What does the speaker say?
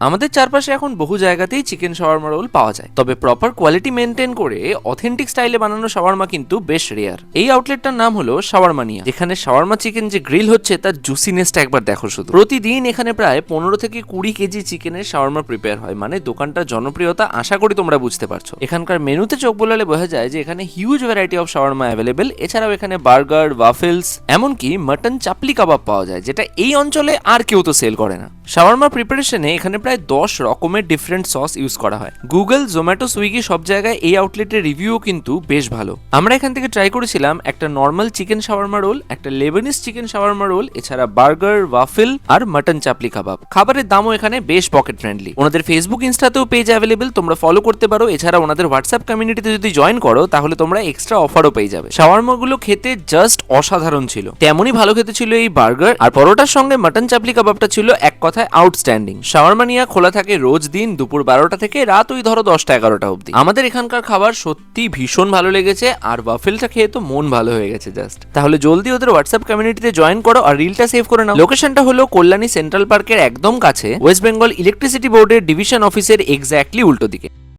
আমাদের চারপাশে এখন বহু জায়গাতেই চিকেন শাওয়ারমা রোল পাওয়া যায়। তবে প্রপার কোয়ালিটি মেনটেন করে অথেন্টিক স্টাইলে বানানো শাওয়ারমা কিন্তু বেশ রেয়ার এই আউটলেটটার নাম হলো শাওয়ারমানিয়া যেখানে শাওয়ারমা চিকেন যে গ্রিল হচ্ছে, তার জুসিনেসটা একবার দেখো শুধু। প্রতিদিন এখানে প্রায় পনেরো থেকে কুড়ি কেজি চিকেনের শাওয়ারমা প্রিপেয়ার হয় মানে দোকানটার জনপ্রিয়তা আশা করি তোমরা বুঝতে পারছ। এখানকার মেনুতে চোখ বোলালে বোঝা যায় যে এখানে huge variety of shawarma available এছাড়াও এখানে বার্গার ওয়াফেলস এমনকি মাটন চাপলি কাবাব পাওয়া যায়, যেটা এই অঞ্চলে আর কেউ তো সেল করে না। শাওয়ারমা প্রিপারেশনে এখানে প্রায় দশ রকমের ডিফারেন্ট সস ইউজ করা হয়। গুগল জোম্যাটো সুইগি সব জায়গায় এই আউটলেটের রিভিউও কিন্তু বেশ ভালো। আমরা এখান থেকে ট্রাই করেছিলাম একটা নর্মাল চিকেন শাওয়ারমা রোল একটা লেবানিস চিকেন শাওয়ারমা রোল এছাড়া বার্গার ওয়াফেল আর মাটন চাপলি কাবাব খাবারের দামও এখানে বেশ পকেট ফ্রেন্ডলি ওনাদের ফেসবুক ইনস্টাতেও পেজ অ্যাভেলেবেল তোমরা ফলো করতে পারো। এছাড়া ওনাদের হোয়াটসঅ্যাপ কমিউনিটিতে যদি জয়েন করো, তাহলে তোমরা এক্সট্রা অফারও পেয়ে যাবে। শাওয়ারমাগুলো খেতে জাস্ট অসাধারণ ছিল। তেমনই ভালো খেতে ছিল এই বার্গার আর পরোটার সঙ্গে মাটন চাপলি কাবাবটা ছিল এক কথায় আউটস্ট্যান্ডিং শাওয়ারমানিয়া খোলা থাকে রোজ দিন দুপুর বারোটা থেকে রাত ওই ধরো দশটা এগারোটা অবধি। আমাদের এখানকার খাবার সত্যি ভীষণ ভালো লেগেছে আর ওয়াফেলটা খেয়ে তো মন ভালো হয়ে গেছে জাস্ট তাহলে জলদি ওদের হোয়াটসঅ্যাপ কমিউনিটিতে জয়েন করো আর রিলটা সেভ করে নাও। লোকেশনটা হলো কল্যাণী সেন্ট্রাল পার্কের একদম কাছে ওয়েস্ট বেঙ্গল ইলেকট্রিসিটি বোর্ডের ডিভিশন অফিসের এক্স্যাক্টলি উল্টো দিকে।